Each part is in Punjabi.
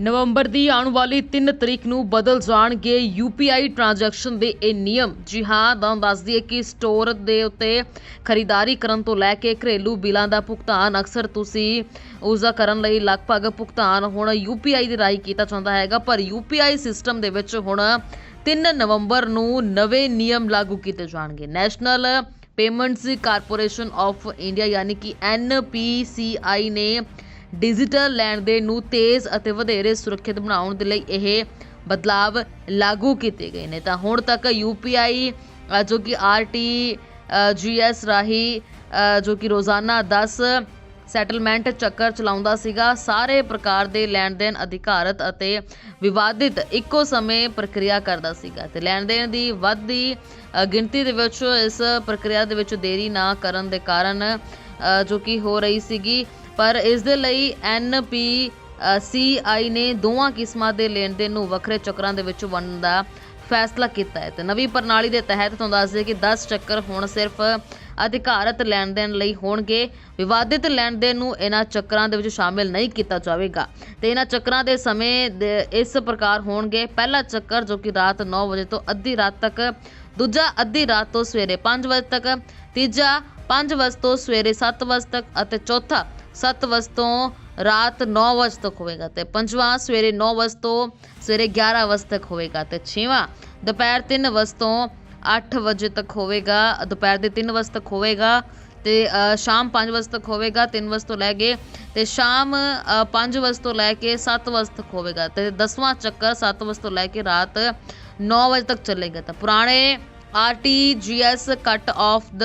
ਨਵੰਬਰ ਦੀ ਆਉਣ ਵਾਲੀ 3 ਤਰੀਕ ਨੂੰ ਬਦਲ ਜਾਣਗੇ UPI ਟ੍ਰਾਂਜੈਕਸ਼ਨ ਦੇ ਇਹ ਨਿਯਮ। ਜੀ ਹਾਂ ਤੁਹਾਨੂੰ ਦੱਸ ਦਈਏ ਕਿ ਸਟੋਰ ਦੇ ਉੱਤੇ ਖਰੀਦਦਾਰੀ ਕਰਨ ਤੋਂ ਲੈ ਕੇ ਘਰੇਲੂ ਬਿੱਲਾਂ ਦਾ ਭੁਗਤਾਨ ਅਕਸਰ ਤੁਸੀਂ ਉਸ ਦਾ ਕਰਨ ਲਈ ਲਗਭਗ ਭੁਗਤਾਨ ਹੁਣ UPI ਦੇ ਰਾਹੀਂ ਕੀਤਾ ਜਾਂਦਾ ਹੈਗਾ, ਪਰ UPI ਸਿਸਟਮ ਦੇ ਵਿੱਚ ਹੁਣ 3 ਨਵੰਬਰ ਨੂੰ ਨਵੇਂ ਨਿਯਮ ਲਾਗੂ ਕੀਤੇ ਜਾਣਗੇ। National Payments Corporation of India ਯਾਨੀ ਕਿ NPCI ਨੇ ਡਿਜੀਟਲ ਲੈਣ ਦੇਣ ਨੂੰ ਤੇਜ਼ ਅਤੇ ਵਧੇਰੇ ਸੁਰੱਖਿਅਤ ਬਣਾਉਣ ਦੇ ਲਈ ਇਹ ਬਦਲਾਵ ਲਾਗੂ ਕੀਤੇ ਗਏ ਨੇ। ਤਾਂ ਹੁਣ ਤੱਕ UPI ਅ, ਜੋ ਕਿ RT ਅ, GS ਰਾਹੀਂ ਜੋ ਕਿ ਰੋਜ਼ਾਨਾ 10 ਸੈਟਲਮੈਂਟ ਚੱਕਰ ਚਲਾਉਂਦਾ ਸੀਗਾ ਸਾਰੇ ਪ੍ਰਕਾਰ ਦੇ ਲੈਣ ਦੇਣ ਅਧਿਕਾਰਤ ਅਤੇ ਵਿਵਾਦਿਤ ਇੱਕੋ ਸਮੇਂ ਪ੍ਰਕਿਰਿਆ ਕਰਦਾ ਸੀਗਾ ਤੇ ਲੈਣ ਦੇਣ ਦੀ ਵੱਧਦੀ ਗਿਣਤੀ ਦੇ ਵਿੱਚ ਇਸ ਪ੍ਰਕਿਰਿਆ ਦੇ ਵਿੱਚ ਦੇਰੀ ਨਾ ਕਰਨ ਦੇ ਕਾਰਨ ਜੋ ਕਿ ਹੋ ਰਹੀ ਸੀਗੀ। ਪਰ ਇਸ ਦੇ ਲਈ ਐਨਪੀ ਸੀਆਈ ਨੇ ਦੋਵਾਂ ਕਿਸਮਾਂ ਦੇ ਲੈਣ ਦੇਣ ਨੂੰ ਵੱਖਰੇ ਚੱਕਰਾਂ ਦੇ ਵਿੱਚ ਵੰਡਣ ਦਾ ਫੈਸਲਾ ਕੀਤਾ ਹੈ। ਤੇ ਨਵੀਂ ਪ੍ਰਣਾਲੀ ਦੇ ਤਹਿਤ ਤੁਹਾਨੂੰ ਦੱਸ ਦਈਏ ਕਿ 10 ਚੱਕਰ ਹੁਣ ਸਿਰਫ ਅਧਿਕਾਰਤ ਲੈਣ ਦੇਣ ਲਈ ਹੋਣਗੇ। ਵਿਵਾਦਿਤ ਲੈਣ ਦੇਣ ਨੂੰ ਇਹਨਾਂ ਚੱਕਰਾਂ ਦੇ ਵਿੱਚ ਸ਼ਾਮਿਲ ਨਹੀਂ ਕੀਤਾ ਜਾਵੇਗਾ। ਤੇ ਇਹਨਾਂ ਚੱਕਰਾਂ ਦੇ ਸਮੇਂ ਇਸ ਪ੍ਰਕਾਰ ਹੋਣਗੇ। ਪਹਿਲਾ ਚੱਕਰ ਜੋ ਕਿ ਰਾਤ 9 ਵਜੇ ਤੋਂ ਅੱਧੀ ਰਾਤ ਤੱਕ, ਦੂਜਾ ਅੱਧੀ ਰਾਤ ਤੋਂ ਸਵੇਰੇ 5 ਵਜੇ ਤੱਕ, ਤੀਜਾ 5 ਵਜੇ ਤੋਂ ਸਵੇਰੇ 7 ਵਜੇ ਤੱਕ ਅਤੇ ਚੌਥਾ 7 ਵਜੇ ਤੋਂ ਰਾਤ 9 ਵਜੇ ਤੱਕ ਹੋਵੇਗਾ ਤੇ ਪੰਜਵਾਂ ਸਵੇਰੇ 9 ਵਜੇ ਤੋਂ ਸਵੇਰੇ 11 ਵਜੇ ਤੱਕ ਹੋਵੇਗਾ ਤੇ ਛੇਵਾਂ। ਦੁਪਹਿਰ 3 ਵਜੇ ਤੋਂ 8 ਵਜੇ ਤੱਕ ਹੋਵੇਗਾ, ਦੁਪਹਿਰ ਦੇ 3 ਵਜੇ ਤੱਕ ਹੋਵੇਗਾ ਤੇ ਸ਼ਾਮ 5 ਵਜੇ ਤੱਕ ਹੋਵੇਗਾ 3 ਵਜੇ ਤੋਂ ਲੈ ਕੇ ਤੇ ਸ਼ਾਮ 5 ਵਜੇ ਤੋਂ ਲੈ ਕੇ 7 ਵਜੇ ਤੱਕ ਹੋਵੇਗਾ ਤੇ 10ਵਾਂ ਚੱਕਰ 7 ਵਜੇ ਤੋਂ ਲੈ ਕੇ ਰਾਤ 9 ਵਜੇ ਤੱਕ ਚੱਲੇਗਾ ਤਾਂ ਪੁਰਾਣੇ RTGS cut of the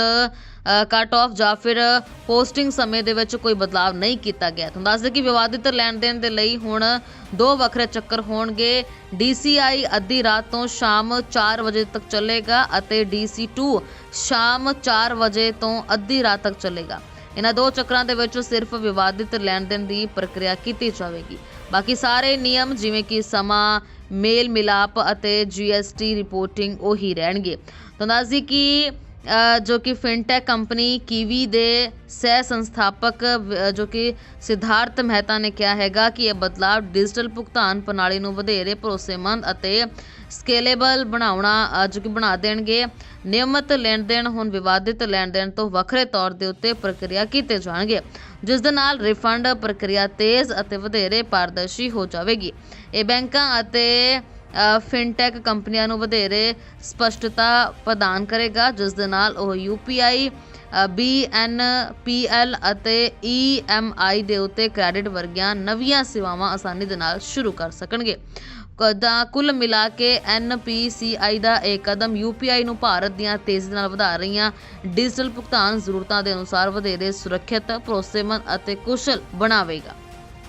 cut off ਜਾਂ ਫਿਰ ਪੋਸਟਿੰਗ ਸਮੇਂ ਦੇ ਵਿੱਚ ਕੋਈ ਬਦਲਾਅ ਨਹੀਂ ਕੀਤਾ ਗਿਆ। ਤੁਹਾਨੂੰ ਦੱਸ ਦੇ ਕਿ ਵਿਵਾਦਿਤ ਲੈਣ ਦੇਣ ਦੇ ਲਈ ਹੁਣ ਦੋ ਵੱਖਰੇ ਚੱਕਰ ਹੋਣਗੇ। DCI ਅੱਧੀ ਰਾਤ ਤੋਂ ਸ਼ਾਮ 4 ਵਜੇ ਤੱਕ ਚੱਲੇਗਾ ਅਤੇ DC2 ਸ਼ਾਮ 4 ਵਜੇ ਤੋਂ ਅੱਧੀ ਰਾਤ ਤੱਕ ਚੱਲੇਗਾ। ਇਹਨਾਂ ਦੋ ਚੱਕਰਾਂ ਦੇ ਵਿੱਚ ਸਿਰਫ ਵਿਵਾਦਿਤ ਲੈਣ ਦੇਣ ਦੀ ਪ੍ਰਕਿਰਿਆ ਕੀਤੀ ਜਾਵੇਗੀ। ਬਾਕੀ ਸਾਰੇ ਨਿਯਮ ਜਿਵੇਂ ਕਿ ਸਮਾਂ ਮੇਲ ਮਿਲਾਪ ਅਤੇ GST ਰਿਪੋਰਟਿੰਗ ਉਹੀ ਰਹਿਣਗੇ। ਤਾਂ ਦੱਸਦੀ ਕਿ ਜੋ ਕਿ ਫਿਨਟੈਕ ਕੰਪਨੀ ਕੀਵੀ ਦੇ ਸਹਿ ਸੰਸਥਾਪਕ ਜੋ ਕਿ ਸਿਧਾਰਥ ਮਹਿਤਾ ਨੇ ਕਿਹਾ ਹੈਗਾ ਕਿ ਇਹ ਬਦਲਾਅ ਡਿਜੀਟਲ ਭੁਗਤਾਨ ਪ੍ਰਣਾਲੀ ਨੂੰ ਵਧੇਰੇ ਭਰੋਸੇਮੰਦ ਅਤੇ ਸਕੇਲੇਬਲ ਬਣਾਉਣਾ ਜੋ ਕਿ ਬਣਾ ਦੇਣਗੇ। ਨਿਯਮਤ ਲੈਣ ਦੇਣ ਹੁਣ ਵਿਵਾਦਿਤ ਲੈਣ ਦੇਣ ਤੋਂ ਵੱਖਰੇ ਤੌਰ ਦੇ ਉੱਤੇ ਪ੍ਰਕਿਰਿਆ ਕੀਤੇ ਜਾਣਗੇ, ਜਿਸ ਦੇ ਨਾਲ ਰਿਫੰਡ ਪ੍ਰਕਿਰਿਆ ਤੇਜ਼ ਅਤੇ ਵਧੇਰੇ ਪਾਰਦਰਸ਼ੀ ਹੋ ਜਾਵੇਗੀ। ਇਹ ਬੈਂਕਾਂ ਅਤੇ ਫਿਨਟੈਕ ਕੰਪਨੀਆਂ ਨੂੰ ਵਧੇਰੇ ਸਪਸ਼ਟਤਾ ਪ੍ਰਦਾਨ ਕਰੇਗਾ, ਜਿਸ ਦੇ ਨਾਲ ਉਹ UPI BNPL ਅਤੇ ਈ ਐੱਮ ਆਈ ਦੇ ਉੱਤੇ ਕ੍ਰੈਡਿਟ ਵਰਗੀਆਂ ਨਵੀਆਂ ਸੇਵਾਵਾਂ ਆਸਾਨੀ ਦੇ ਨਾਲ ਸ਼ੁਰੂ ਕਰ ਸਕਣਗੇ। ਕਦਾ, ਕੁੱਲ ਮਿਲਾ ਕੇ NPCI ਦਾ ਇਹ ਕਦਮ UPI ਨੂੰ ਭਾਰਤ ਦੀਆਂ ਤੇਜ਼ੀ ਨਾਲ ਵਧਾ ਰਹੀਆਂ ਡਿਜੀਟਲ ਭੁਗਤਾਨ ਜ਼ਰੂਰਤਾਂ ਦੇ ਅਨੁਸਾਰ ਵਧੇਰੇ ਸੁਰੱਖਿਅਤ, ਭਰੋਸੇਮੰਦ ਅਤੇ ਕੁਸ਼ਲ ਬਣਾਵੇਗਾ।